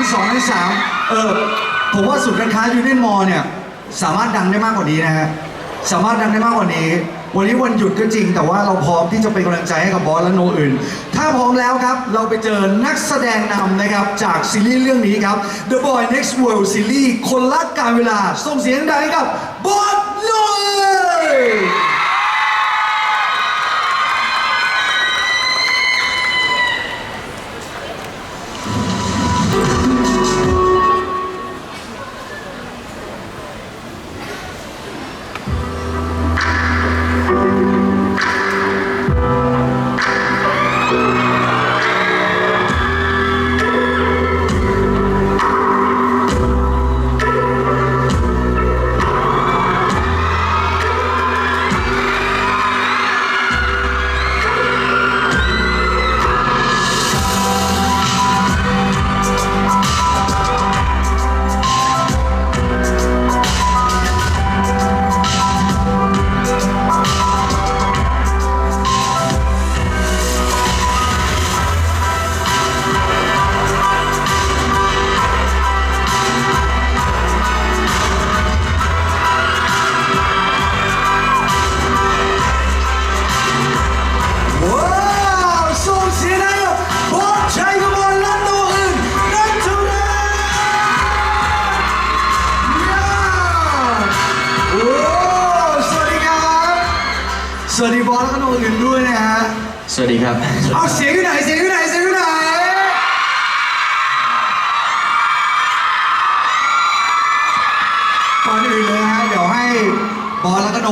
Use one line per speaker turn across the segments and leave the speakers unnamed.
ทั้งสองทั้งสามเออผมว่าศูนย์การค้ายูเนียนมอลเนี่ยสามารถดังได้มากกว่านี้นะฮะสามารถดังได้มากกว่านี้ วันนี้วันหยุดก็จริง แต่ว่าเราพร้อมที่จะเป็นกำลังใจให้กับบอสและโนอื่น ถ้าพร้อมแล้วครับ เราไปเจอนักแสดงนำนะครับ จากซีรีส์เรื่องนี้ครับ The Boy Next World ซีรีส์คนรักการเวลาส่งเสียงดังให้กับบอสโน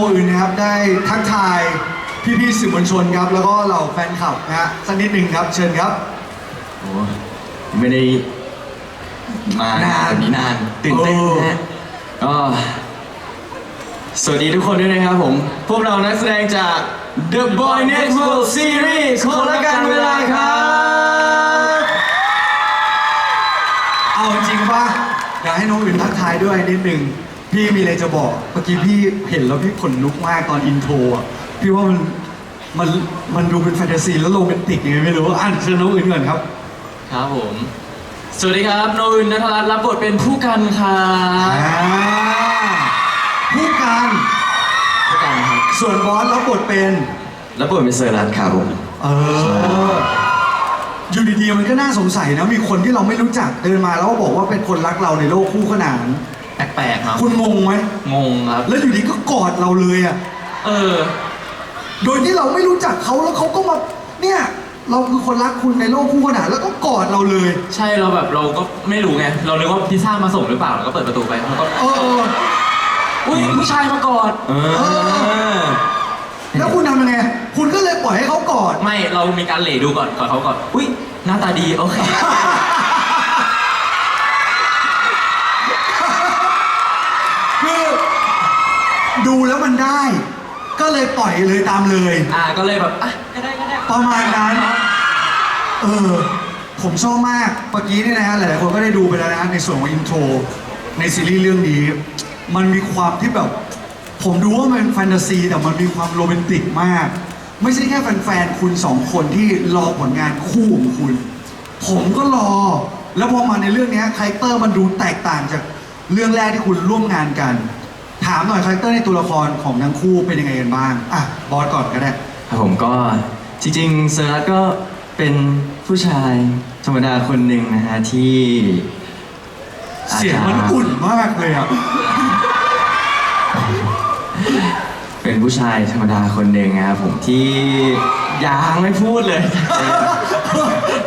บอสแล้วก็โนอื่นนะ
ครับ
ได้ทักทายพี่ๆสื่อมวลชนครับ แล้วก็เหล่าแฟนคลับนะฮะสักนิดหนึ่งครับ เชิญครับ
โอ้ไม่ได้มานา
น
แบบนี้นานตื่นเต้น
โอ้
นะฮะก็สวัสดีทุกคนด้วยนะครับผม พวกเรานักแสดงจาก The Boy Next World Series คนละกันเวลาครับ
เอาจริงป่ะอยากให้น้องอื่นทักทายด้วยนิดหนึ่ง พี่มีอะไรจะบอกเมื่อกี้พี่เห็นแล้วพี่ขนลุกมากตอนอินโทรอะพี่ว่ามันมันมันดูเป็นแฟนตาซีแล้วโรแมนติกยังไงไม่รู้อ่านเชิญน้องอื่นก่อนครับ
ครับผม สวัสดีครับโนอื่นนัทรัตน์รับบทเป็นผู้กันครับ
อ่าผู้การ
ผู้กันครับ
ส่วนบอสแล้วบทเป็น
รับบทเป็นเซอร์รัตครับผม
เอออยู่ดีๆมันก็น่าสงสัยนะมีคนที่เราไม่รู้จักเดินมาแล้วก็บอกว่าเป็นคนรักเราในโลกคู่ขนาน
แปลกๆครับ
คุณงงไหม
งงครับ
แล้วอยู่ดีก็กอดเราเลยอะ
เออ
โดยที่เราไม่รู้จักเขาแล้วเขาก็มา เนี่ย เราคือคนรักคุณในโลกคู่ขนานแล้วก็กอดเราเลย
ใช่เราแบบเราก็ไม่รู้ไง เรานึกว่าพิซซ่ามาส่งหรือเปล่าเราก็เปิดประตูไปแล้วก็
เออ
อุ้ยผู้ชายมากอด
เออ
แล้วคุณทำยังไง คุณก็เลยปล่อยให้เขากอด
ไม่เรามีการเหล่ดูก่อนก่อนเขาก่อนอุ้ยหน้าตาดีโอเค
คือ ดูแล้วมันได้ ก็เลยปล่อยเลยตามเลย
อ่าก็เลยแบบอะก็ได้ก็ได้
ประมาณนั้น เออ ผมชอบมากเมื่อกี้เนี่ยนะฮะหลายๆคนก็ได้ดูไปแล้วนะฮะในส่วนของอินโทรในซีรีส์เรื่องนี้ มันมีความที่แบบ ผมดูว่ามันเป็นแฟนตาซี แต่มันมีความโรแมนติกมาก ไม่ใช่แค่แฟนๆคุณสองคนที่รอผลงานคู่ของคุณ ผมก็รอ แล้วพอมาในเรื่องเนี้ยคาแรคเตอร์มันดูแตกต่างจากเรื่องแรกที่คุณร่วมงานกัน ถามหน่อยคาแรคเตอร์ในตัวละครของทั้งคู่เป็นยังไงกันบ้างอะบอสก่อนก็ได้
ครับผมก็จริงๆเซอร์รัตก็เป็นผู้ชายธรรมดาคนหนึ่งนะฮะที่อาจ
เสียง
จะ
มันอุ่นมากเลยอะ
เป็นผู้ชายธรรมดาคนหนึ่งนะครับผมที่ยังไม่พูดเลย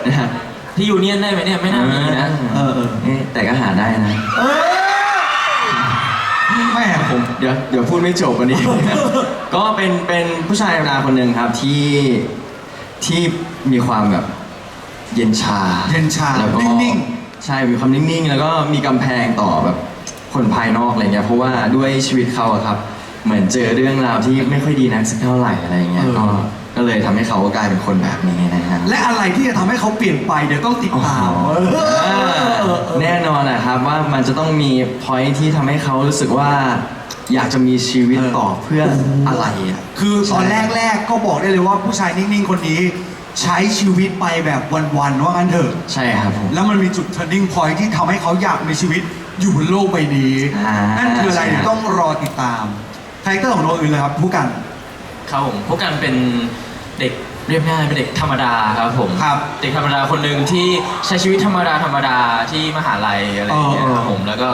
นะฮะ
ที่ยูเนียนได้ไหมเนี่ยไม่น่ามีนะ
เออเออ
เอ๊ะแต่ก็หาได้นะ
เออ แม่
ผมเดี๋ยวเดี๋ยวพูดไม่จบวันนี้ ก็เป็นเป็นผู้ชายธรรมดาคนหนึ่งครับที่ที่มีความแบบเย็นชา
เย็นชา
แล้วก็
นิ่ง
ใช่มีความนิ่งๆ แล้วก็มีกำแพงต่อแบบคนภายนอกอะไรเงี้ยเพราะว่าด้วยชีวิตเขาอะครับ เหมือนเจอเรื่องราวที่ไม่ค่อยดีนักสักเท่าไหร่อะไรเงี้ยก็ ก็เลยทำให้เขากลายเป็นคนแบบนี้นะฮะ
และอะไรที่จะทำให้เขาเปลี่ยนไปเดี๋ยวต้องติด
โอ้โห
ตามเออเออเออ
แน่นอนนะครับว่ามันจะต้องมีพอยที่ทำให้เขารู้สึกว่า อยากจะมีชีวิตต่อเพื่ออะไรอะ
คือตอนแรกๆก็บอกได้เลยว่าผู้ชายนิ่ง ๆ คนนี้ ใช้ชีวิตไปแบบวันๆว่างั้นเถอะ
ใช่ครับผม
แล้วมันมีจุด turning point ที่ทำให้เขาอยากมีชีวิตอยู่บนโลกใบนี้
อ่านั่
นั่นคืออะไร
ใช่ครับ
เดี๋ยวต้องรอติดตามคาแรคเตอร์ของโนอื่นเลยครับผู้กัน
ครับผมพวกกันเป็นเด็กเรียบง่ายเป็นเด็กธรรมดาครับผม
ครับ
เด็กธรรมดาคนหนึ่งที่ใช้ชีวิตธรรมดาธรรมดาที่มหาลัยอะไรอย่างเงี้ย
เออ
ครับผมแล้วก็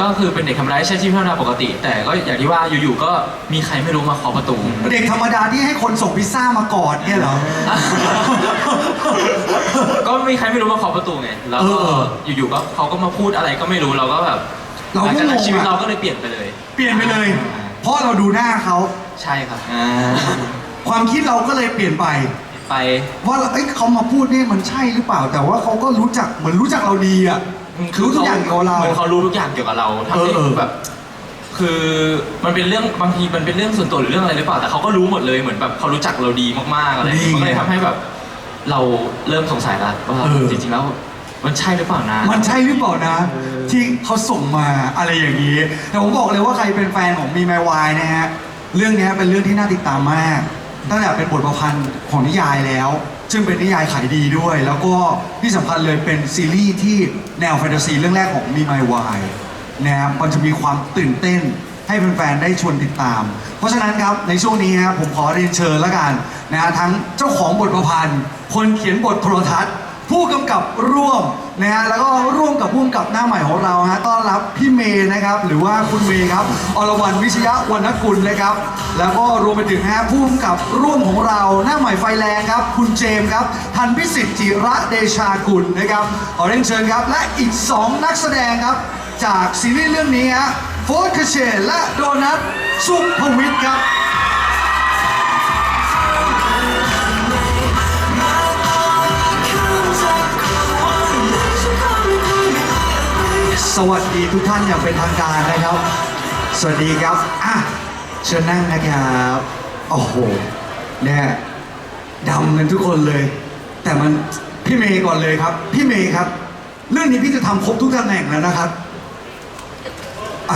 ก็คือเป็นเด็กธรรมดาที่ใช้ชีวิตธรรมดาปกติ แต่ก็อย่างที่ว่าอยู่ๆก็มีใครไม่รู้มาเคาะประตู
เด็กธรรมดาที่ให้คนส่งพิซซ่ามากอดเนี่ยเหรอ
ก็มีใครไม่รู้มาเคาะประตูไงแล้วก็
เออ
อยู่ๆก็เขาก็มาพูดอะไรก็ไม่รู้เราก็แบบ
เราก็
หลังจากนั้น
งงอะ
ชีวิตเราก็เลยเปลี่ยนไปเลย
เปลี่ยนไปเลย เพราะเราดูหน้าเขา
ใช่ครับ
อ่า
ความคิดเราก็เลยเปลี่ยนไป
ไป
ว่าเอ้ยเขามาพูดนี่มันใช่หรือเปล่า แต่ว่าเขาก็รู้จักเหมือนรู้จักเราดีอะรู้ทุกอย่างเกี่ยวกับเรา
เหมือนเขารู้ทุกอย่างเกี่ยวกับเราทำให้
เออเออ
แบบ คือมันเป็นเรื่องบางทีมันเป็นเรื่องส่วนตัวหรือเรื่องอะไรหรือเปล่าแต่เขาก็รู้หมดเลยเหมือนแบบเขารู้จักเราดีมากๆอะไรอย่างเงี้ยมันก็เลยทำให้แบบ เราเริ่มสงสัยแล้วว่าจริงๆแล้วมันใช่หรือเปล่านะ
มันใช่หรือเปล่านะ ที่เขาส่งมาอะไรอย่างนี้ แต่ผมบอกเลยว่าใครเป็นแฟนของมีไมวายนะฮะ เรื่องนี้เป็นเรื่องที่น่าติดตามมาก ตั้งแต่เป็นบทประพันธ์ของนิยายแล้ว ซึ่งเป็นนิยายขายดีด้วย แล้วก็ที่สำคัญเลยเป็นซีรีส์ที่แนวแฟนตาซีเรื่องแรกของมีไมวายนะครับมันจะมีความตื่นเต้นให้แฟนๆได้ชวนติดตาม เพราะฉะนั้นครับในช่วงนี้ครับผมขอเรียนเชิญแล้วกันนะฮะทั้งเจ้าของบทประพันธ์ คนเขียนบทโทรทัศน์ ผู้กำกับร่วม นะฮะแล้วก็ร่วมกับผู้กำกับหน้าใหม่ของเราฮะต้อนรับพี่เมย์นะครับ หรือว่าคุณเมย์ครับอรวรรณวิชยะวรรณกุลนะครับ แล้วก็รวมไปถึงฮะผู้กำกับร่วมของเราหน้าใหม่ไฟแรงครับ คุณเจมส์ครับทันพิสิทธิ์จิระเดชากุลนะครับขอเรียนเชิญครับ และอีก 2 นักแสดงครับ จากซีรีส์เรื่องนี้ฮะโฟร์คเชนและโดนัทสุภวิทย์ครับ วัสดีทุกท่านอย่างเป็นทางการนะครับ สวัสดีครับอะเชิญนั่งนะครับโอ้โหเนี่ยดำกันทุกคนเลย แต่มันพี่เมย์ก่อนเลยครับ พี่เมย์ครับ เรื่องนี้พี่จะทำครบทุกตำแหน่งแล้วนะครับ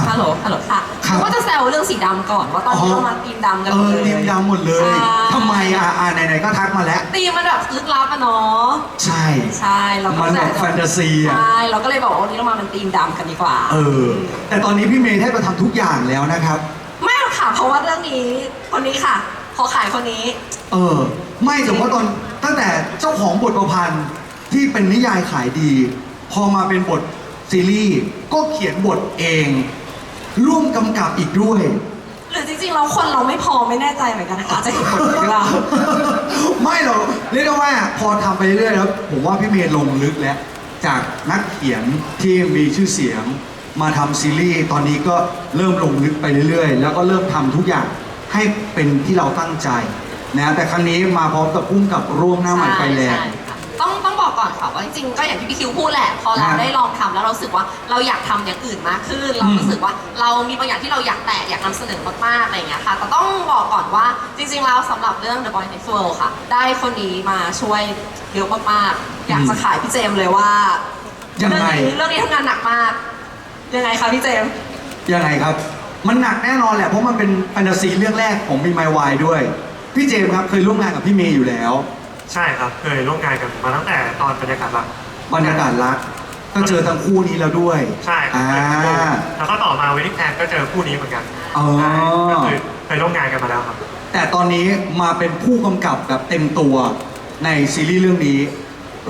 ฮัลโหลฮัลโหลค่ะ
ครับ
ก็จะแซวเรื่องสีดำก่อนว่าตอนนี้
อ๋อ
เรามาทีมดำกัน
เอ
หมด
อ
เลย
ทีมดำหมดเลย
ใช่
ทำไมอะอะไหนๆก็ทักมาแล้ว
ตีมมันแบบลึกลับอะเนาะ
ใช่
ใช่เราก็
มันแบบแฟนตาซีอะ
ใช่เราก็เลยบอกว่าวันนี้เรามาเป็นทีมดำกันดีกว่า
เออ แต่ตอนนี้พี่เมย์แทบจะทำทุกอย่างแล้วนะครับ
ไม่หรอกค่ะ เพราะว่าเรื่องนี้คนนี้ค่ะ ขอขายคนนี้
เออ ไม่แต่ว่าตอนตั้งแต่เจ้าของบทประพันธ์ที่เป็นนิยายขายดี พอมาเป็นบทซีรีส์ก็เขียนบทเอง ร่วมกำกับอีกด้วย
หรือจริงๆเราคนเราไม่พอไม่แน่ใจเหมือนกันนะคะจะเห็นผลหรือเปล่า
ไม่หรอกเรียกได้ว่าพอทำไปเรื่อยๆแล้วผมว่าพี่เมย์ลงลึกแล้ว จากนักเขียนที่มีชื่อเสียง มาทำซีรีส์ตอนนี้ก็เริ่มลงลึกไปเรื่อยๆ แล้วก็เริ่มทำทุกอย่างให้เป็นที่เราตั้งใจนะแต่ครั้งนี้มาพร้อมกับพุ่มกับร่วมหน้าใหม่ไฟแรง
ใช่ค่ะ ต้องต้องบอกก่อนค่ะว่าจริงๆก็อย่างที่พี่คิวพูดแหละ พอเรา
ฮะ
ได้ลองทำแล้วเรารู้สึกว่าเราอยากทำอย่างอื่นมากขึ้น เรา
อืม
รู้สึกว่าเรามีบางอย่างที่เราอยากแตะอยากนำเสนอมากๆอะไรอย่างเงี้ยค่ะแต่ต้องบอกก่อนว่าจริงๆแล้วสำหรับเรื่อง The Boy Next World ค่ะ ได้คนนี้มาช่วยเยอะมากๆ อยากจะขายพี่เจมส์เลยว่า
ยังไง
เรื่องนี้เรื่องนี้ทำงานหนักมากยังไงคะพี่เจมส์
ยังไงครับ มันหนักแน่นอนแหละ เพราะมันเป็นแฟนตาซีเรื่องแรกของมีไมวายด้วย พี่เจมส์ครับเคยร่วมงานกับพี่เมย์อยู่แล้ว
ใช่ครับเคยร่วมงานกันมาตั้งแต่ตอนบรรยากาศหลัก
บรรยากาศรัก ก็เจอทั้งคู่นี้แล้วด้วย
ใช่ครั
อ่า
แล้วก็ต่อมาเวดิ้งแพนก็เจอคู่นี้เหมือนกัน
อ๋อ
ใช่ก็คือเคยร่วมงานกันมาแล้วครับ
แต่ตอนนี้มาเป็นผู้กำกับแบบเต็มตัวในซีรีส์เรื่องนี้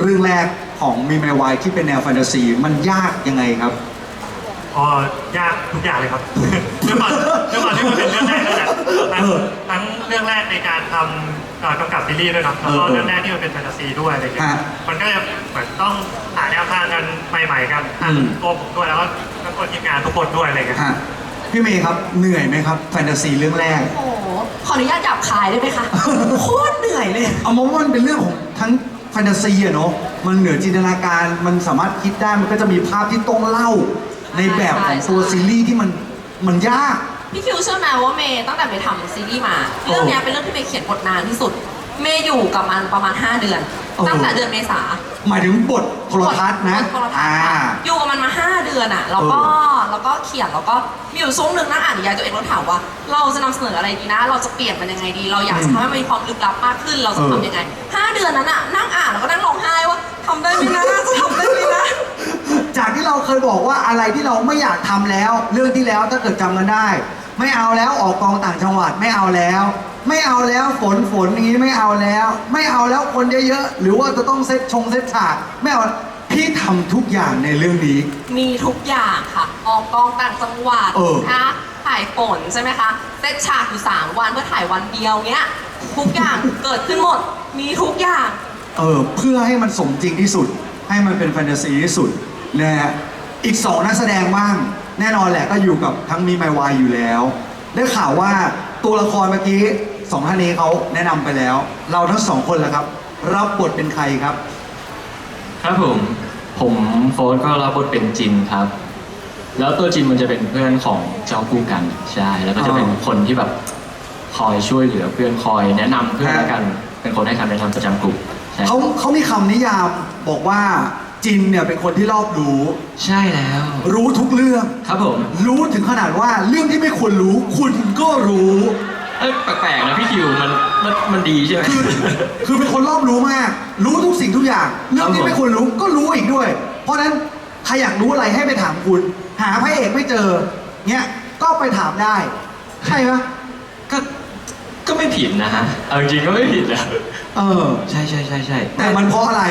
เรื่องแรกของมีไมวายที่เป็นแนวแฟนตาซี มันยากยังไงครับ
อ๋อยากทุกอย่างเลยครับด้วยความด้วยความที่มันเป็นเรื่องแรกนั่นแหละทั้ง
เออ
ทั้งเรื่องแรกในการทำเอ่อกำกับซีรีส์ด้วยเนาะแล้วก็
เออเออ
เรื่องแรกที่มันเป็นแฟนตาซีด้วยอะไรเงี้ย
ฮะ
มันก็จะเหมือนต้องหาแนวทางกันใหม่ๆกันทั้ง
อืม
ตัวผมด้วยแล้วก็ทั้งคนทีมงานทุกคนด้วยอะไรเงี้ย
ฮะพี่เมย์ครับเหนื่อยไหมครับแฟนตาซีเรื่องแรก
โอ้โห ขออนุญาตหยาบคายได้ไหมคะ โคตรเหนื่อยเลย
เอามาว่ามันเป็นเรื่องของทั้งแฟนตาซีอะเนาะมันเหนือจินตนาการมันสามารถคิดได้มันก็จะมีภาพที่ต้องเล่า ในแบบของตัว
ใช่
ซีรีส์ที่มันมันยาก
พี่คิวเชื่อไหมว่าเมย์ตั้งแต่เมย์ทำซีรีส์มา เรื่องเนี้ยเป็นเรื่องที่เมย์เขียนบทนานที่สุด เมย์อยู่กับมันประมาณ 5 เดือน
เออ
ตั้งแต่เดือนเมษา
หมายถึงบทโทรทัศน์นะ
บทโทรทัศ
อ่า
น์ค่ะอยู่กับมันมา 5 เดือนอะแล้วก็
เอ
แล้วก็เขียนแล้วก็มีอยู่ช่วงหนึ่งนั่งอ่านนิยายตัวเองแล้วถามว่า เราจะนำเสนออะไรดีนะ เราจะเปลี่ยนมันยังไงดี เราอยากจะทำให้มันมีความลึกลับมากขึ้น เราจะ
เออ
ทำยังไง 5 เดือนนั้นอะนั่งอ่านแล้วก็นั่งร้องไห้ว่า
บอกว่าอะไรที่เราไม่อยากทำแล้ว เรื่องที่แล้วถ้าเกิดจำกันได้ ไม่เอาแล้วออกกองต่างจังหวัดไม่เอาแล้ว ไม่เอาแล้วฝนฝนอย่างนี้ไม่เอาแล้ว ไม่เอาแล้วคนเยอะๆหรือว่าจะต้องเซตชงเซตฉากไม่เอาพี่ทำทุกอย่างในเรื่องนี้
มีทุกอย่างค่ะ ออกกองต่างจังหวัด
เออ
นะถ่ายฝนใช่ไหมคะเซตฉากอยู่3วันเพื่อถ่ายวันเดียวเนี้ยทุกอย่างเกิดขึ้นหมดมีทุกอย่าง
เออเพื่อให้มันสมจริงที่สุด ให้มันเป็นแฟนตาซีที่สุดนะฮะ อีกสองนักแสดงบ้าง แน่นอนแหละก็อยู่กับทั้งมีไมวายอยู่แล้ว ได้ข่าวว่าตัวละครเมื่อกี้สองท่านนี้เขาแนะนำไปแล้ว เราทั้งสองคนละครับ รับบทเป็นใครครับ
ครับผม ผมโฟนก็รับบทเป็นจินครับ แล้วตัวจินมันจะเป็นเพื่อนของเจ้าคู่กันใช่ แล้วก็จะเป็น
อ๋อ
คนที่แบบคอยช่วยเหลือเพื่อนคอยแนะนำเพื่อนละกัน เป็นคนให้คำแนะนำประจำกลุ่มใช่
เขาเขามีคำนิยามบอกว่า จินเนี่ยเป็นคนที่รอบรู้
ใช่แล้ว
รู้ทุกเรื่อง
ครับผม
รู้ถึงขนาดว่าเรื่องที่ไม่ควรรู้ คุณก็รู้
เอ้ยแปลกๆนะพี่คิวมันมันมันดีใช่ไหม
คือคือเป็นคนรอบรู้มาก รู้ทุกสิ่งทุกอย่าง เรื่องที่ไม่ควรรู้ก็รู้อีกด้วย เพราะฉะนั้นใครอยากรู้อะไรให้ไปถามคุณ หาพระเอกไม่เจอเนี่ยก็ไปถามได้ ใช่ไหม
ก็ก็ไม่ผิดนะฮะเอาจริงๆก็ไม่ผิดนะ
เออ
ใช่ใช่ใช่ใช่
แต่มันเพราะอะไร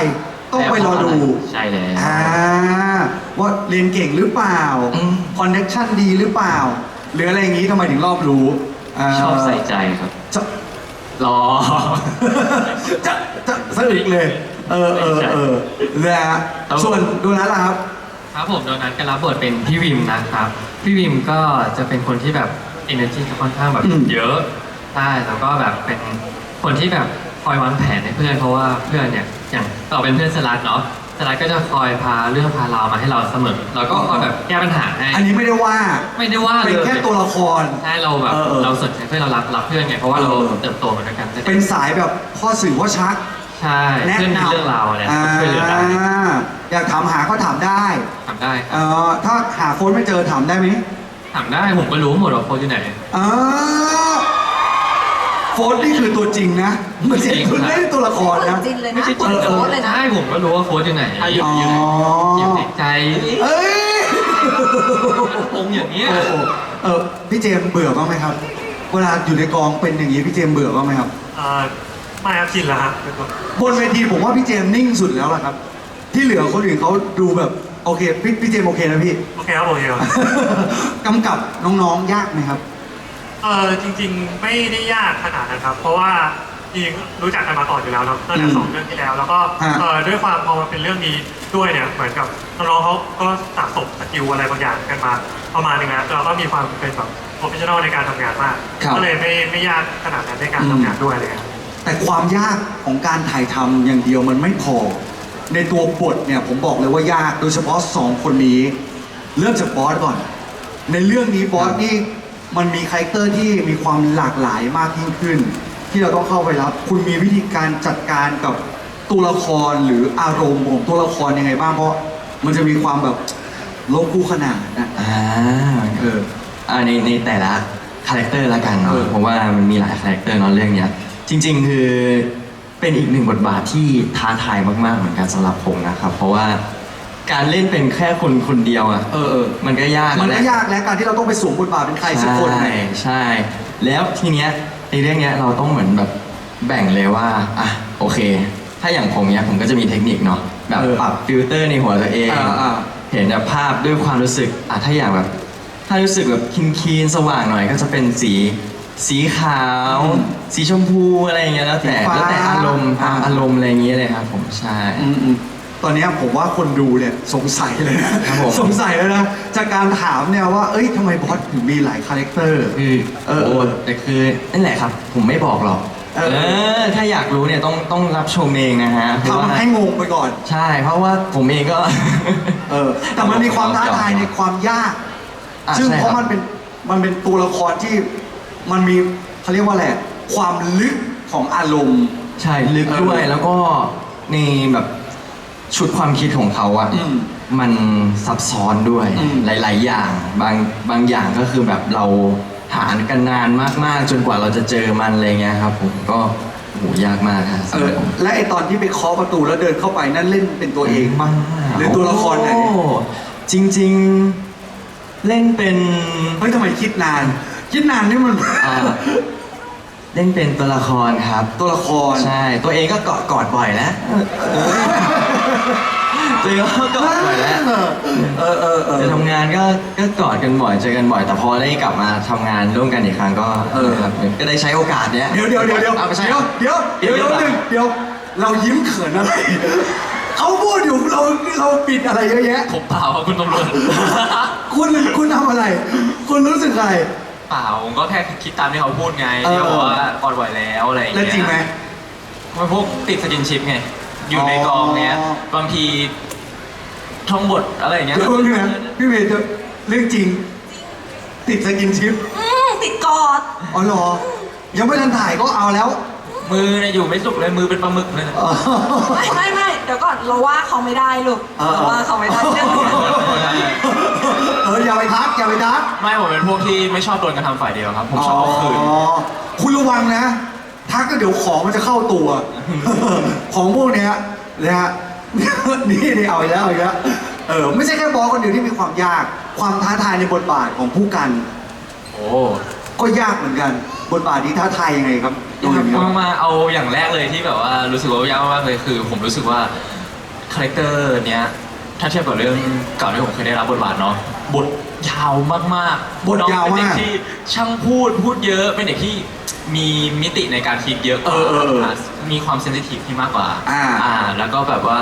ต้องไปรอดู
ใช่แล้ว
อ่าว่าเรียนเก่งหรือเปล่า
อืม
คอนเนคชั่นดีหรือเปล่า หรืออะไรอย่างนี้ทำไมถึงรอบรู้า
ชอบใส่ใจครับ
จะ
รอ
จะจะสะอึกเลยเออเออเออนะฮะ
ครับ
ส่วนดูนั้นล่ะครับ
ครับผมโดนัทก็รับบทเป็นพี่วิมนะครับ พี่วิมก็จะเป็นคนที่แบบ energy จะค่อนข้างแบบ
อืม
เยอะใช่แล้วก็แบบเป็นคนที่แบบคอยวางแผนให้เพื่อนเพราะว่าเพื่อนเนี่ย อย่างเราเป็นเพื่อนสลัดเนาะสลัดก็จะคอยพาเรื่องพาราวมาให้เราเสมอเราก็คอยแบบแก้ปัญหาให้
อันนี้ไม่ได้ว่า
ไม่ได้ว่าเล
เป็น
ย
แค่ตัวละคร
ใช่เราแบบ
เออเออ
เราสนใจเพื่อนเรารักรักเพื่อนไงเพราะว่าเรา
เออ
เติบโตมาด้วยกัน
เป็นสายแบบพ่อสื่อพ่อชัก
ใช่
แนะ
เพื่อนมี
นำ
เรื่องราวอะไร
อ่า
ก็ช่วยเหลือได้
อยากถามหาก็ถามได้
ถามได้ครับ
เอ่อถ้าหาโค้ดไม่เจอถามได้ไหม
ถามได้ผมก็รู้หมดว่าโค้ชอยู่ไหน
อ่า โฟนนี่คือตัวจริงนะไม่ใช่
จริงครับ
ไม่ใช่ตัวละครนะ
จริงเลยนะ
ไม่ใช่ตัว
โค้ชเลยนะ
ใช่ผมก็รู้ว่าโค้ชอยู่ไหน
อะอยู่
อ๋อ
อยู่ไหน
อยู่ในใจ
เอ้ย
องค์อย่างเนี้ย
โอ้โหเออพี่เจมส์เบื่อบ้างไหมครับ เวลาอยู่ในกองเป็นอย่างนี้พี่เจมส์เบื่อบ้างไหมครับ
เอ่อไม่ครับชินแล้วฮะเป็นคน
บนเวทีผมว่าพี่เจมส์นิ่งสุดแล้วล่ะครับ ที่เหลือคนอื่นเขาดูแบบโอเคพี่พี่เจมส์โอเคนะพี่
โอเคครับโอเคครับ
กำกับน้องๆยากไหมครับ
เออจริง ๆ ไม่ได้ยากขนาดนะครับ เพราะว่าจริงรู้จักกันมาก่อนอยู่แล้วเนาะตั้งแต่
อืม
สองเรื่องที่แล้ว แล้วก็
ฮะ
เออด้วยความพอมาเป็นเรื่องนี้ด้วยเนี่ยเหมือนกับน้องๆเขาก็สะสมสกิลอะไรบางอย่างกันมาประมาณนึงแล้วเราก็มีความเป็นแบบโปรเฟชชั่นอลในการทำงานมาก
ครับ
ก็เลยไม่ไม่ยากขนาดนั้นในการทำงานด้วยเลยครับ
แต่ความยากของการถ่ายทำอย่างเดียวมันไม่พอ ในตัวบทเนี่ยผมบอกเลยว่ายากโดยเฉพาะสองคนนี้ เริ่มจากบอสก่อน ในเรื่องนี้บอสนี่ มันมีคาแรคเตอร์ที่มีความหลากหลายมากยิ่งขึ้น ที่เราต้องเข้าไปรับ คุณมีวิธีการจัดการกับตัวละครหรืออารมณ์ของตัวละครยังไงบ้างเพราะมันจะมีความแบบโลกคู่ขนานนะ
อ่าเอออ่าในในแต่ละคาแรคเตอร์ละกันเนาะ
เออ
เพราะว่ามันมีหลายคาแรคเตอร์เนาะเรื่องเนี้ยจริง ๆ คือเป็นอีกหนึ่งบทบาทที่ท้าทายมากๆเหมือนกันสำหรับผมนะครับ เพราะว่า การเล่นเป็นแค่คนคนเดียวอะ
เออเออ
มันก็ยาก
มัน
แห
ก็
ละ
ยากแล้วการที่เราต้องไปสวมบทบาทเป็นใครสักคน
ใช่
เนี่ย
ใช่ แล้วทีเนี้ยในเรื่องเนี้ยเราต้องเหมือนแบบแบ่งเลยว่าอะโอเค ถ้าอย่างผมเนี้ยผมก็จะมีเทคนิคเนาะแบบ
เออ
ปรับฟิลเตอร์ในหัวตัวเอง
อ่าอ่า
เห็นแบบภาพด้วยความรู้สึกอะถ้าอยากแบบ ถ้ารู้สึกแบบคินคีนๆสว่างหน่อยก็จะเป็นสีสีขาว
อืม
สีชมพูอะไรอย่างเงี้ยแล้วแต่
สีฟ้า
แล้วแต่อารมณ์ตาม
อ่า
อารมณ์อะไรอย่างเงี้ยเลยครับผมใช่
อืมอืม ตอนเนี้ยผมว่าคนดูเนี่ยสงสัยเลยนะครับ
ผม
สงสัยแล้วนะจากการถามเนี่ยว่าเอ้ยทำไมบอสถึงมีหลายคาแรคเตอร์
คือ
เออ
โอ้แต่คือนั่นแหละครับ ผมไม่บอกหรอก
เออ
เออ ถ้าอยากรู้เนี่ยต้องต้องรับชมเองนะฮะเพราะว่า
ทำให้งงไปก่อน
ใช่ เพราะว่าผมเองก็
เออ แต่มันมีความท้าทายในความยาก
อะ
ซึ่ง
ใช่
เพ
ค
ราะ
บ
มันเป็นมันเป็นตัวละครที่มันมีเขาเรียกว่าอะไรความลึกของอารมณ์
ใช่ลึกด้วย
เออ
แล้วก็ในแบบ ชุดความคิดของเขาอะ
อืม
มันซับซ้อนด้วย
อืม
หลาย ๆ อย่างบางบางอย่างก็คือแบบเราหากันนานมาก ๆ จนกว่าเราจะเจอมันอะไรเงี้ยครับผมก็โหยากมากครับ
เออและไอตอนที่ไปเคาะประตูแล้วเดินเข้าไปนั่นเล่นเป็นตัวเองมั้งหรือตัวละครไหน
โอ้จริง ๆ เล่นเป็น
เฮ้ยทำไมคิดนาน คิดนานนี่มัน
อ่า เล่นเป็นตัวละครครับ
ตัวละคร
ใช่ ตัวเองก็กอดกอดบ่อยแล้ว ตัวเองก็กอดบ่อยแล้ว
เออเออเออ
จะทำงานก็ก็กอดกันบ่อยเจอกันบ่อย แต่พอได้กลับมาทำงานร่วมกันอีกครั้งก็
เออ
ครับก็ได้ใช้โอกาสเนี้ย
เดี๋ยวเดี๋ยวเดี๋ยวเดี๋ยว
อาไม่ใช่
เดี๋ยวเดี๋ยวเดี๋ยวเดี๋ยวหนึ่งเดี๋ยวเรายิ้มเขินอะไรเขาพูดอยู่เราเราปิดอะไรเยอะแยะ
ผมเปล่าครับคุณตำรวจ
คุณคุณทำอะไร คุณรู้สึกอะไร
เปล่าผมก็แค่คิดตามที่เขาพูดไง
เออ
ที่เขาบอกว่าก่อนไหวแล้วอะไรอย่าง
แล้ว
เงี้ย
จริงไหม
มันพวกติดสกินชิปไง อยู่ในกองเนี้ย
อ๋อ
บางทีท่องบทอะไรอย่างเงี้ย
เดี๋ยวพี่นะพี่เมย์จะเรื่องจริง ติดสกินชิป
อืมติดกอด
อ๋อเหรอ ยังไม่ทันถ่ายก็เอาแล้ว
มือเนี่ยอยู่ไม่สุกเลยมือเป็นปลาหมึกเลยนะ
อ๋อ
ไม่ไม่ไม่เดี๋ยวก่อนเราว่าเขาไม่ได้ลูก
เออ
เราว่าเขาไม่ได้เรื่องนี้
เอออย่าไปทักอย่าไปทัก
ไม่ผมเป็นพวกที่ไม่ชอบโดนกระทำฝ่ายเดียวครับ ผมชอบเอาคืน
คุณระวังนะ ทักก็เดี๋ยวของมันจะเข้าตัว ของพวกเนี้ยนะฮะนี่นี่เอาอีกแล้วเอาอีกแล้วเออไม่ใช่แค่บอสคนเดียวที่มีความยาก ความท้าทายในบทบาทของผู้กัน
โอ้
ก็ยากเหมือนกัน บทบาทนี้ท้าทายยังไงครับ
ยาก
โดย
มากๆเอาอย่างแรกเลยที่แบบว่ารู้สึกว่ายากมากๆเลยคือ ผมรู้สึกว่าคาแรคเตอร์เนี้ยถ้าเทียบกับเรื่องเก่าที่ผมเคยได้รับบทบาทเนาะบทยาวมากๆ
บทยาว
น้องเป็นเด็
มาก
กที่ช่างพูดพูดเยอะเป็นเด็กที่ มีมิติในการคิดเยอะกว่า
เออเออเออ
มีความเซนซิทีฟที่มากกว่า
อ่า
แล้วก็แบบว่า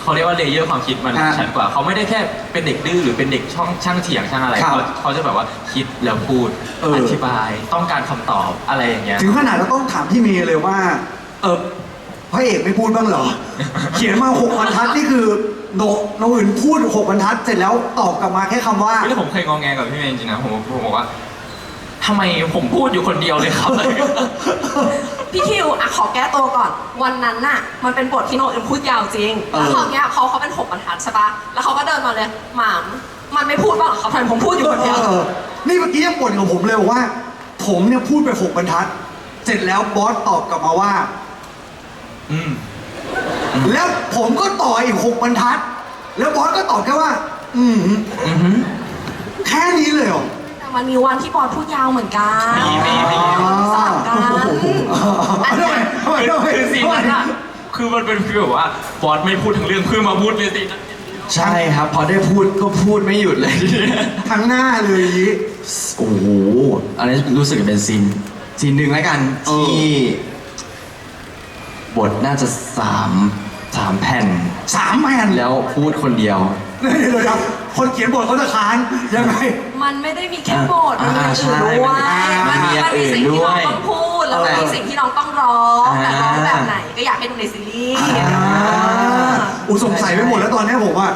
เขาเรียกว่าเลเยอร์ความคิดมัน
อ่า
ชัดกว่า เขาไม่ได้แค่เป็นเด็กดื้อหรือเป็นเด็กช่องช่างเถียงช่างอะไร
ครับ
เขาเขาจะแบบว่าคิดแล้วพูด
เอออ
ธิบายต้องการคำตอบอะไรอย่างเงี้ย
ถึงขนาดเราต้องถามพี่เมย์เลยว่า เออพระเอกไม่พูดบ้างเหรอ เขียนมาหกบรรทัดนี่คือโนโนอื่นพูดหกบรรทัดเสร็จแล้วตอบกลับมาแค่คำว่า
เฮ้ยแล้วผมเคยงองแงกับพี่เมย์จริงๆนะผมผมบอกว่า ทำไมผมพูดอยู่คนเดียวเลยครับ
พี่คิวอะขอแก้ตัวก่อน วันนั้นน่ะ มันเป็นบทที่โนอื่นพูดยาวจริง
เออ
แล้วคราวเนี้ยเขาเขาเป็นหกบรรทัดใช่ปะแล้วเขาก็เดินมาเลย หมาม มันไม่พูดบ้างเหรอครับทำไมผมพูดอยู่คนเดียว
เออนี่เมื่อกี้ยังบ่นกับผมเลยบอกว่า ผมเนี่ยพูดไปหกบรรทัด เสร็จแล้วบอสตอบกลับมาว่า
อืม
แล้วผมก็ต่ออีกหกบรรทัด แล้วบอสก็ตอบแค่ว่า อืม
อือหือ
แค่นี้เลยเหรอ
แต่ มันมีวันที่บอสพูดยาวเหมือนกัน
มีมีมี
สลับกันอัน
ทำ
เนี้
ไม
ย
ทำไมทำไม
คือซีนนั้นอะคือมันเป็นฟีลแบบว่าบอสไม่พูดถึงเรื่องเพื่อมาพูดในซีนนั้น
ใช่ครับ พอได้พูดก็พูดไม่หยุดเลย
ทั้งหน้าเลยอย่างนี้
โอ้โห อันนี้รู้สึกเป็นซีนซีนหนึ่งแล้วกัน
เออ
ที่ บทน่าจะสามสามแผ่น
สามแผ่น
แล้วพูดคนเดียว
เดี๋ยวเดี๋ยว คนเขียนบทเขาจะค้านยังไง
มันไม่ได้มีแค่บทมันมีอย่างอื่น
อ่า
ด้วย
ใช่
มันมี
มันมี
มันมีสิ่งที่น้อง
อย่างอื่นด้วย
ต้องพูดแล้วมัน
เออ
มีสิ่งที่น้องต้องร้องแต่ร้อง
อ่า
แบบไหนก็อยากให้ดูในซีรีส์
อ่าอูสงสัยไปหมดแล้วตอนเนี้ยผมว่า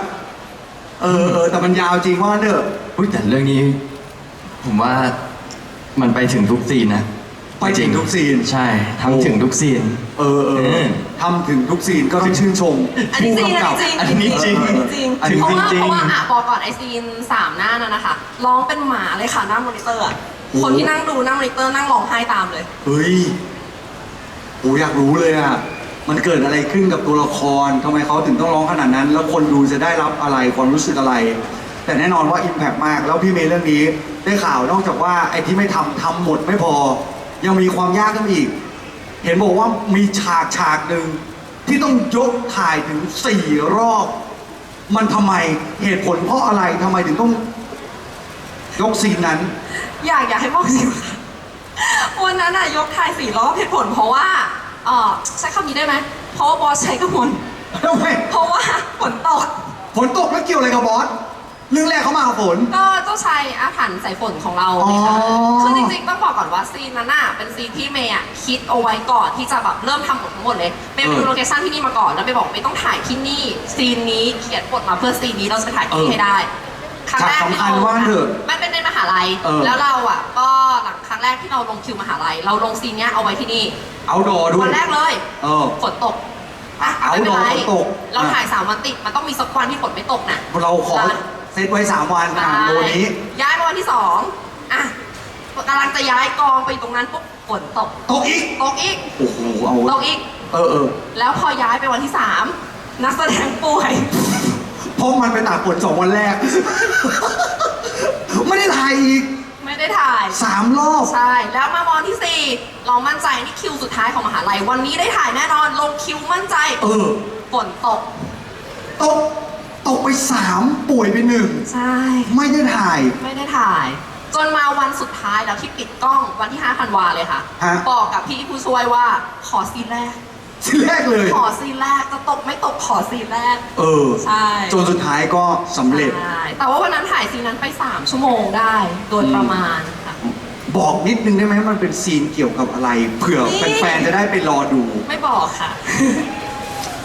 เออเออแต่มันยาวจริงว่างั้นเถอะ
อุ๊ยแต่เรื่องนี้ ผมว่ามันไปถึงทุกซีนนะ
ไปถึงทุกซีน
ใช่ทำถึงทุกซีน
เออเอ
เอ
อ
อ
ทำถึงทุกซีนก็ต้องชื่นชม
อันนี้จริง
ผู้กำกับ
อันนี้จริง
อันนี้จริง
จริง
อันนี้
เพราะว่า
จริง
เพราะว่าอะบอกก่อนไอซีนสามหน้านั่นนะคะร้องเป็นหมาเลยค่ะหน้ามอนิเตอร์อะคนที่นั่งดูหน้ามอนิเตอร์นั่งร้องไห้ตามเลย
เฮ้ยโอ้อยากรู้เลยอะ มันเกิดอะไรขึ้นกับตัวละครทำไมเขาถึงต้องร้องขนาดนั้น แล้วคนดูจะได้รับอะไรความรู้สึกอะไร แต่แน่นอนว่าอิมแพกมาก แล้วพี่เมย์เรื่องนี้ได้ข่าวนอกจากว่าไอ้ที่ไม่ทำทำหมดไม่พอ ยังมีความยากขึ้นมาอีก เห็นบอกว่ามีฉากฉากหนึ่งที่ต้องยกถ่ายถึงสี่รอบ มันทำไมเหตุผลเพราะอะไรทำไมถึงต้อง ยกซีนนั้น
อยากอยากให้บอกสิว่าวันนั้นอะยกทายสี่รอบเหตุผลเพราะว่าเออใช้คำนี้ได้ไหมเพราะว่าบอสใช้กระมวล
ทำไม
เพราะว่าฝนตก
ฝนตกแล้วเกี่ยวอะไรกับบอส เรื่องแรกเขามากับฝน
ก็เจ้าชายอาถรรพ์สายฝนของเราไงคะ
อ๋อ
คือจริงๆต้องบอกก่อนว่าซีนนั้นน่ะเป็นซีนที่เมย์อะคิดเอาไว้ก่อนที่จะแบบเริ่มทำบททั้งหมดเลยเมย์ไปดูโลเคชั่นที่นี่มาก่อนแล้วไปบอกไม่ต้องถ่ายที่นี่ซีนนี้เขียนบทมาเพื่อซีนนี้เราจะไปถ่ายที่นี่ให้ได้ครั้งแรกที่
ฉากสำคัญว่างั้นเถอะ
มันเป็นในมหาลัย
เออ
แล้วเราอะก็หลังครั้งแรกที่เราลงคิวมหาลัยเราลงซีนเนี้ยเอาไว้ที่นี่
เอาดอด้ว
วั
ย
นแรกเลย
เออ
ฝนตกอะ
เอา
ไม่เป็นไร
ฝนตก
เรา
อะ
ถ่ายสามวันติด มันต้องมีสักวันที่ฝนไม่ตกน่ะ
เราขอ เซตไว้สามวันอะโลนี้
ย้ายมาวันที่สองอะกำลังจะย้ายกองไปตรงนั้นปุ๊บฝนตก
ตกอีก
ตกอีก
โอ้โหเอา
ตกอีก
เออเออ
แล้วพอย้ายไปวันที่สามนักแสดงป่วย
เพราะมันไปตากฝนสองวันแรก ไม่ได้ถ่ายอีก
ไม่ได้ถ่าย
สามรอบ
ใช่ แล้วมาวันที่สี่เรามั่นใจนี่คิวสุดท้ายของมหาลัย วันนี้ได้ถ่ายแน่นอน ลงคิวมั่นใจ
เออ
ฝนตก
ตก ตกไปสามป่วยไปหนึ่ง
ใช่
ไม่ได้ถ่าย
ไม่ได้ถ่าย จนมาวันสุดท้ายแล้วที่ปิดกล้องวันที่5ธันวาเลยค่ะ
ฮะ
บอกกับพี่ผู้ช่วยว่าขอซีนแรก
ทีแรกเลย
ขอซีนแรกจะตกไม่ตกขอซีนแรก
เออ
ใช่
จนสุดท้ายก็สำเร็จ
ใช่แต่ว่าวันนั้นถ่ายซีนนั้นไป 3 ชั่วโมงได้โดยประมาณค่ะ
บอกนิดนึงได้ไหมมันเป็นซีนเกี่ยวกับอะไรเผื่อ
นี่
แฟนๆจะได้ไปรอดู
ไม่บอกค่ะ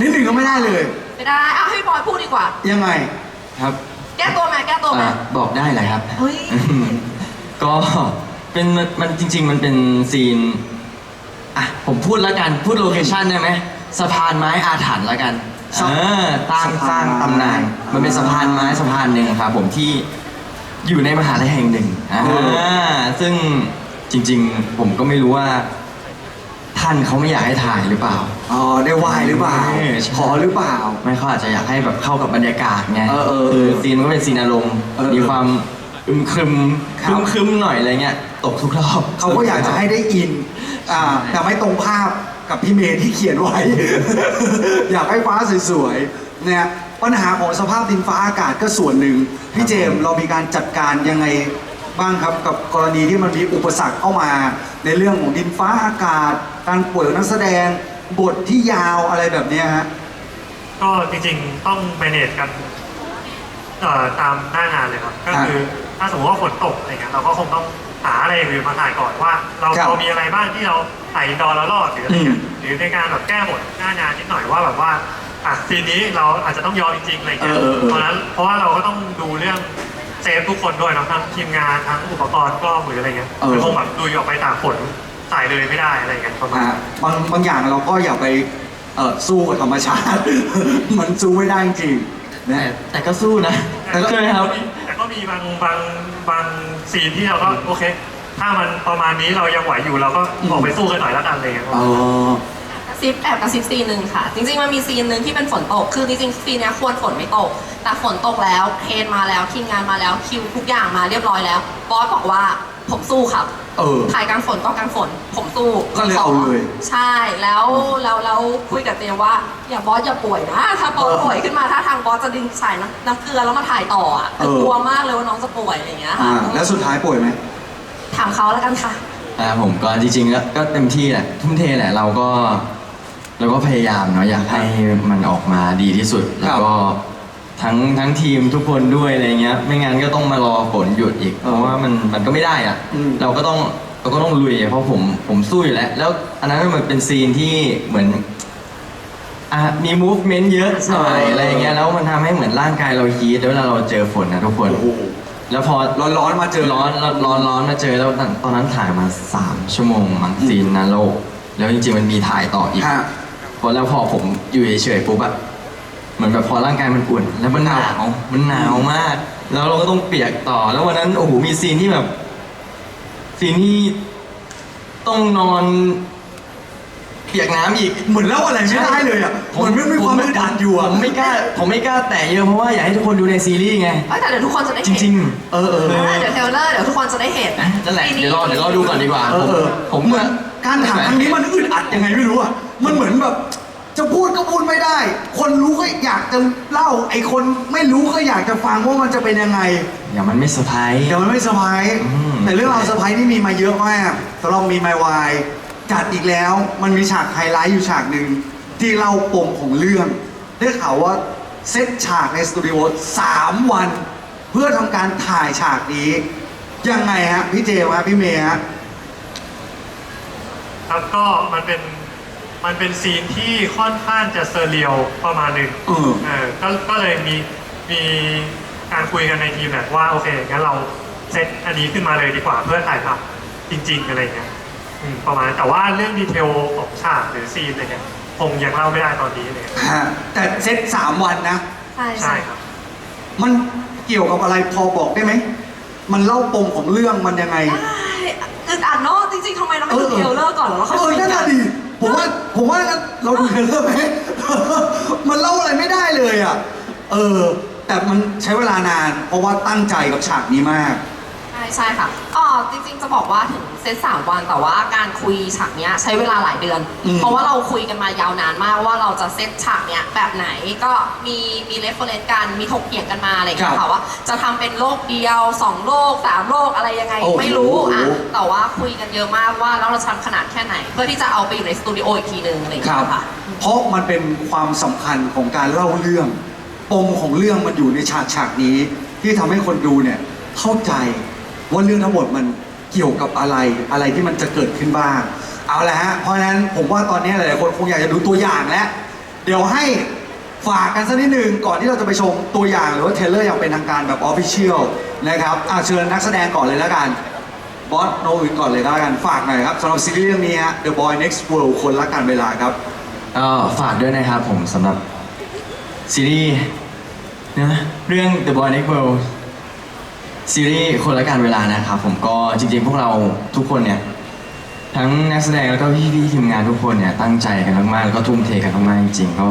นิดนึงก็ไม่ได้เลย
ไม่ได้เอาให้บอยพูดดีกว่า
ยังไง
ครับ
แก้ตัวไหมแก้ตัวไหม
อะบอกได้เลยครับ
เฮ้ย
ก็เป็นมันจริง ๆ มันเป็นซีนอะผมพูดแล้วกันพูดโลเคชั่นได้ไหมสะพานไม้อาถรรพ์แล้วกัน
สะ
เออสร้าง
สะพาน
สร้างตำนาน
ไม้
มันเป็นสะพานไม้สะพานหนึ่งครับผมที่อยู่ในมหาลัยแห่งหนึ่งอ่า
เออ
ซึ่งจริง ๆ ผมก็ไม่รู้ว่า ท่านเขาไม่อยากให้ถ่ายหรือเปล่า
อ๋อได้ไหวหรือเปล่า
เออใช่
ขอหรือเปล่า
ไม่เขาอาจจะอยากให้แบบเข้ากับบรรยากาศไง
เออเออเออ
คือซีนมันก็เป็นซีนอารมณ์
เออ
มีความอึมครึม
ค
ครับรึมครึมหน่อยอะไรเงี้ยตกทุกรอบ
เขาก็อยากจะให้ได้อินอ่าแต่ไม่ตรงภาพกับพี่เมย์ที่เขียนไว้ อยากให้ฟ้าสวยๆเนี่ยปัญหาของสภาพดินฟ้าอากาศก็ส่วนหนึ่งพี่เจมส์เรามีการจัดการยังไง บ้างครับกับกรณีที่มันมีอุปสรรคเข้ามา ในเรื่องของดินฟ้าอากาศ การป่วยของนักแสดงบทที่ยาวอะไรแบบเนี้ยฮะ
ก็จริงๆต้อง manage กันเอ่อตามหน้างานเลยครับ ก็คือถ้าสมมติว่าฝนตกอะไรเงี้ยเราก็คงต้องหาอะไรอย่างอื่นมาถ่ายก่อนว่า เรา
ครับ
เรามีอะไรบ้างที่เราถ่ายอินดอร์แล้วรอดหรืออะไรเงี้ยหรือในการแบบแก้บทหน้างานนิดหน่อยว่าแบบว่าอะซีนนี้เราอาจจะต้องยอมจริงๆอะไรเงี้ย
เออเออเออ
เพราะฉะนั้นเพราะว่าเราก็ต้องดูเรื่อง เซฟทุกคนด้วยเนาะทั้งทีมงานทั้งอุปกรณ์กล้องหรืออะไรเงี้ย
เออ
มันคงแบบดูออกไปตากฝนใส่เลยไม่ได้อะไรเงี้ยประมาณ
อ่า
นั้น
บางบางอย่างเราก็อย่าไปเออสู้กับธรรมชาติ มันสู้ไม่ได้จริงๆ
แต่
นะ
แต่ก็สู้นะ
แต่ก็
ใช่ไหมครับ
แต่ก็มีบางบางบางซีนที่เราก็โอเค ถ้ามันประมาณนี้เรายังไหวอยู่เราก็ออกไปสู้กันหน่อยแล้วกันอะไรเงี้ย
อ๋อ
กระ ซิบแอบกระซิบซีนหนึ่งค่ะ จริง ๆ มันมีซีนหนึ่งที่เป็นฝนตก คือจริงๆซีนเนี้ยควรฝนไม่ตก แต่ฝนตกแล้วเทรนมาแล้วทีมงานมาแล้วคิวทุกอย่างมาเรียบร้อยแล้ว บอสบอกว่าผมสู้ครับ
เออ
ถ่ายกลางฝนก็กลางฝน ผมสู้
ก็เลยเอาเลย
ใช่แล้วแล้วแล้วคุยกับเจมว่า อย่าบอสอย่าป่วยนะถ้าบอส
เออ
ป่วยขึ้นมาถ้าทางบอสจะดึงสายน้ำน้ำเกลือแล้วมาถ่ายต่ออะคือ
เออ
กลัวมากเลยว่าน้องจะป่วยอะไรอย่างเงี้ย
อ่า
ค่ะ
แล้วสุดท้ายป่วยไหม
ถามเขาแล้วกันค่ะ
อ่าผมก็จริงๆก็ก็เต็มที่แหละทุ่มเทแหละเราก็ เราก็พยายามเนาะอยากให้มันออกมาดีที่สุด แล้วก็ทั้งทั้งทีมทุกคนด้วยอะไรเงี้ย ไม่งั้นก็ต้องมารอฝนหยุดอีก เพราะว่ามันมันก็ไม่ได้อะ
อืม
เราก็ต้องเราก็ต้องลุยเพราะผมผมสู้อยู่แล้ว แล้วอันนั้นมันเป็นซีนที่เหมือนอะมี movement เยอะหน่อยอะไรเงี้ยแล้วมันทำให้เหมือนร่างกายเราฮีทแล้วเวลาเราเจอฝนนะทุกคน
โอ้โห
แล้วพอ
ร้อนๆมาเจอ
ร้อนร้อนร้อนร้อนมาเจอแล้วตอนตอนนั้นถ่ายมาสามชั่วโมงมั้งซีนนั้นแล้วแล้วจริงๆมันมีถ่ายต่ออีก
ฮะ
พอแล้วพอผมอยู่เฉยๆปุ๊บอะเหมือนแบบพอร่างกายมันอุ่น แล้วมันหนาว มันหนาวมาก แล้วเราก็ต้องเปียกต่อ แล้ววันนั้นโอ้โหมีซีนที่แบบ ซีนที่ต้องนอนเปียกน้ำอีก
เหมือนเล่าอะไรไม่ได้เลยอะเหมือนไม่มีความอึดอัดอยู่อะ
ผมไม่กล้า ผมไม่กล้าแตะเยอะเพราะว่าอยากให้ทุกคนดูในซีรีส์ไง
เอ้ยแต่เดี๋ยวทุกคนจะได้
จ
เห็น
ริง
เออเออ
เออเดี๋ยวเทรลเลอร์เดี๋ยวทุกคนจะได้เห็น
ๆนั่นแหละ
ซี
เดี๋ยวรอ เดี๋ยวรอดูก่อนดีกว่า
เออเออ
ผม
เหมือนการถามครั้งนี้มันอึดอัดยังไงไม่รู้อะ มันเหมือนแบบ จะพูดก็พูดไม่ได้ คนรู้ก็อยากจะเล่า ไอ้คนไม่รู้ก็อยากจะฟังว่ามันจะเป็นยังไง
อย่ามันไม่เซอร์ไพรส์
เดี๋ยวมันไม่เซอร์ไพรส์
อืม
แต่เรื่องราวเซอร์ไพรส์นี่มีมาเยอะมากสำหรับมีไมวายจัดอีกแล้ว มันมีฉากไฮไลท์อยู่ฉากหนึ่งที่เล่าปมของเรื่อง ได้ข่าวว่าเซตฉากในสตูดิโอสามวัน เพื่อทำการถ่ายฉากนี้ ยังไงฮะพี่เจมส์ฮะพี่เมย์ฮะ
ครับก็มันเป็น มันเป็นซีนที่ค่อนข้างจะเซอร์เรียลประมาณหนึ่ง
เออ
เออก็ก็เลยมีมีการคุยกันในทีมเนี่ยว่าโอเคงั้นเราเซตอันนี้ขึ้นมาเลยดีกว่าเพื่อถ่ายทำจริง ๆ อะไรเงี้ยอืมประมาณนั้นแต่ว่าเรื่องดีเทลของฉากหรือซีนอะไรเงี้ยคงยังเล่าไม่ได้ตอนนี้เลย
ฮะแต่เซตสามวันนะ
ใช่
ใช่ครับ
มันเกี่ยวกับอะไรพอบอกได้ไหม มันเล่าปมของเรื่องมันยังไง
ได้อึดอัดเนาะจริงๆทำไมเราไม่ดู
เออ
เทรลเลอร์ก่อนแล้ว
เอ
ค่อย
อ
คุย
นั่น
กั
น่ะ
น
ดี ผมว่าผมว่าเราดูเทรลเลอร์ไหม มันเล่าอะไรไม่ได้เลยอะ เออ แต่มันใช้เวลานาน เพราะว่าตั้งใจกับฉากนี้มาก
ใช่ใช่ค่ะอ๋อจริงๆจะบอกว่าถึงเซตสามวันแต่ว่าการคุยฉากเนี้ยใช้เวลาหลายเดือน
อืม
เพราะว่าเราคุยกันมายาวนานมากว่าเราจะเซตฉากเนี้ยแบบไหนก็มีมีเรฟเฟรนซ์กันมีถกเถียงกันมาอะไรอย่างเงี้ยค่ะว่าจะทำเป็นโลกเดียวสองโลกสามโลกอะไรยังไง
โอ้โห
ไม่รู้อะแต่ว่าคุยกันเยอะมากว่าแล้วเราจะทำขนาดแค่ไหน เพื่อที่จะเอาไปอยู่ในสตูดิโออีกทีนึงอะไรอย่าง
ค
เงี้
รับ
ยค่ะ
เพราะมันเป็นความสำคัญของการเล่าเรื่อง ปมของเรื่องมันอยู่ในฉากฉากนี้ ที่ทำให้คนดูเนี่ยเข้าใจ ว่าเรื่องทั้งหมดมันเกี่ยวกับอะไรอะไรที่มันจะเกิดขึ้นบ้าง เอาละฮะเพราะฉะนั้นผมว่าตอนนี้หลายๆคนคงอยากจะดูตัวอย่างแล้วเดี๋ยวให้ฝากกันสักนิดหนึ่งก่อนที่เราจะไปชมตัวอย่างหรือว่าเทรลเลอร์อย่างเป็นทางการแบบออฟฟิเชียลนะครับอะเชิญนักแสดงก่อนเลยแล้วกันบอสโนอื่นก่อนเลยแล้วกันฝากหน่อยครับสำหรับซีรีส์เรื่องนี้ฮะ The Boy Next World คนละกันเวลาครับ
ก็ฝากด้วยนะครับผมสำหรับซีรีส์นะเรื่อง The Boy Next World ซีรีส์คนละการเวลานะครับผมก็จริงๆพวกเราทุกคนเนี่ย ทั้งนักแสดงแล้วก็พี่ๆทีมงานทุกคนเนี่ยตั้งใจกันมากๆแล้วก็ทุ่มเทกันมากๆจริงๆก็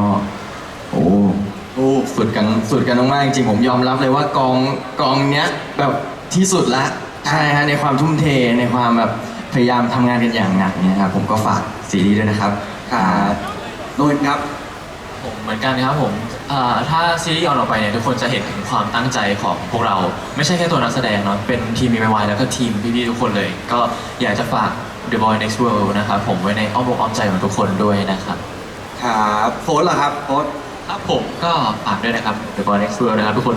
โอ้โอ้สุดกันสุดกันมากๆจริงๆผมยอมรับเลยว่ากองกองเนี้ยแบบที่สุดละใช่ฮะในความทุ่มเทในความแบบพยายามทำงานกันอย่างหนักเนี่ยครับผมก็ฝากซีรีส์ด้วยนะครับ
ครับโนนครับ
ผมเหมือนกันครับผมอ่าถ้าซีรีส์ออนออกไปเนี่ยทุกคนจะเห็นถึงความตั้งใจของพวกเรา ไม่ใช่แค่ตัวนักแสดงเนาะเป็นทีมมีไวแล้วก็ทีมพี่ๆทุกคนเลย ก็อยากจะฝาก The Boy Next World นะครับผมไว้ในอ้อมอกอ้อมใจของทุกคนด้วยนะครับ
ครับโฟนเหรอครับโฟน
ครับผมก็ฝากด้วยนะครับ The Boy Next World นะครับทุกคน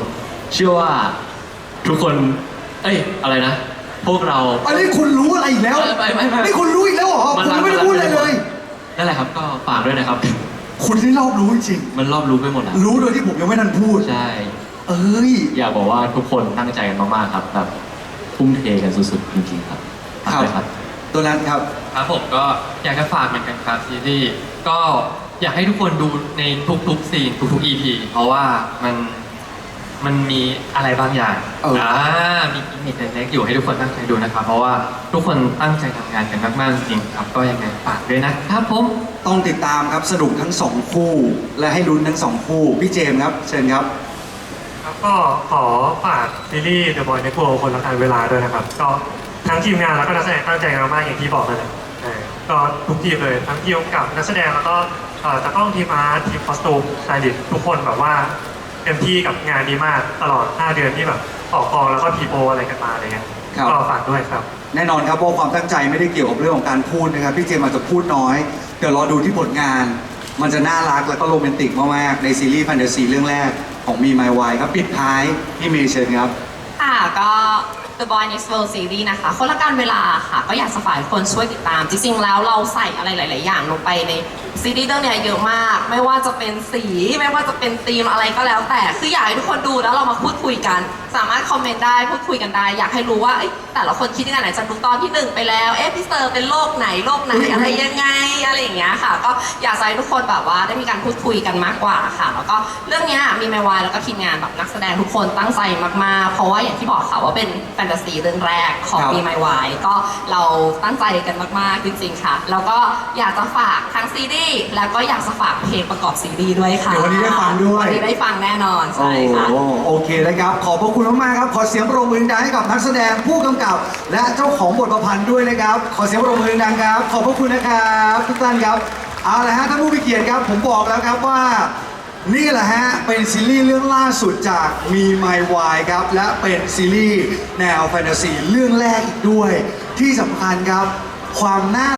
เชื่อว่าทุกคน เอ้ยอะไรนะ พวกเรา
อันนี้คุณรู้อะไรอีกแล้ว
ไม่ไม่ไม่
นี่คุณรู้อีกแล้วเหรอผมยังไม่ได้พูดอะไรเลย
นั่นแหละครับก็ฝากด้วยนะครับ
คุณนี่รอบรู้จริง
มันรอบรู้ไปหมดแล้ว
ๆรู้โดยที่ผมยังไม่ทันพูด
ใช่
เอ้ย
อยากบอกว่าทุกคนตั้งใจกันมากๆครับแบบทุ่มเทกันสุดๆจริงๆครับฝากด้วยครับ
ตัวนั้นครับ
ครับผมก็อยากจะฝากเหมือนกันครับซีรีส์ก็อยากให้ทุกคนดูในทุกๆซีนทุกๆ EP เพราะว่ามันมันมีอะไรบางอย่าง
เอออ่
มีกิมมิคเล็กๆอยู่ให้ทุกคนตั้งใจดูนะครับ เพราะว่าทุกคนตั้งใจทำงานกันมากๆจริงๆครับ ก็ยังไงฝากด้วยนะครับผม
ต้องติดตามครับสนุกทั้งสองคู่ และให้ลุ้นทั้งสองคู่ พี่เจมส์ครับ เชิญครับ
ครับก็ขอฝากซีรีส์ The Boy Next World คนละการเวลาด้วยนะครับ ก็ทั้งทีมงานแล้วก็นักแสดงตั้งใจกันมากๆอย่างที่บอกนั่นแหละเออก็ทุกทีมเลยทั้งทีมกำกับนักแสดงแล้วก็เอ่อตากล้องทีมอาร์ตทีมคอสตูมสไตลิสต์ทุกคนแบบว่าเต็มที่กับงานนี้มากตลอด 5 เดือนที่แบบออกกองแล้วก็พีโออะไรกันมาอะไรเงี้ย
ครับ
ก็ฝากด้วยครับ
แน่นอนครับว่าความตั้งใจไม่ได้เกี่ยวกับเรื่องของการพูดนะครับ พี่เจมส์อาจจะพูดน้อยเดี๋ยวรอดูที่ผลงาน มันจะน่ารักแล้วก็โรแมนติกมากๆในซีรีส์แฟนตาซีเรื่องแรกของมีไมวายครับปิดท้ายพี่เมย์เชิญครับ
ค่ะก็ The Boy Next World Series นะคะ คนละการเวลาค่ะ ก็อยากจะฝากให้คนช่วยติดตาม จริงๆ แล้วเราใส่อะไรหลาย ๆ อย่างลงไปในซีรีส์เรื่องเนี้ยเยอะมาก ไม่ว่าจะเป็นสี ไม่ว่าจะเป็นธีมอะไรก็แล้วแต่ คืออยากให้ทุกคนดูแล้วเรามาพูดคุยกัน สามารถคอมเมนต์ได้พูดคุยกันได้ อยากให้รู้ว่าเอ้ยแต่ละคนคิดยังไงไหนจะดูตอนที่หนึ่งไปแล้วเอ๊ะพี่เซอร์เป็นโลกไหนโลกไหนอะไรยังไงอะไรอย่างเงี้ยค่ะ ก็อยากจะให้ทุกคนแบบว่าได้มีการพูดคุยกันมากกว่าค่ะ แล้วก็เรื่องเนี้ยมีไมวายแล้วก็ทีมงานแบบนักแสดงทุกคนตั้งใจมากๆ เพราะว่าอย่างที่บอกค่ะว่าเป็นแฟนตาซีเรื่องแรกของ
ครับ
มีไมวายก็เราตั้งใจกันมากๆจริงๆค่ะ แล้วก็อยากจะฝากทั้งซีรีส์แล้วก็อยากจะฝากเพลงประกอบซีรีส์ด้วยค่ะ
เดี๋ยววันนี้ได้ฟังด้วย
วันนี้ได้ฟังแน่นอน
โอ้
ใช่ค่ะ
โอเคนะครับ ขอบพระคุณมากๆครับ ขอเสียงปรบมือดังให้กับนักแสดงผู้กำกับ และเจ้าของบทประพันธ์ด้วยนะครับ ขอเสียงปรบมือดังครับ ขอบพระคุณนะครับทุกท่านครับ เอาละฮะท่านผู้มีเกียรติครับ ผมบอกแล้วครับว่า นี่แหละฮะ เป็นซีรีส์เรื่องล่าสุดจากมีไมวายครับ และเป็นซีรีส์แนวแฟนตาซีเรื่องแรกอีกด้วย ที่สำคัญครับ ความน่า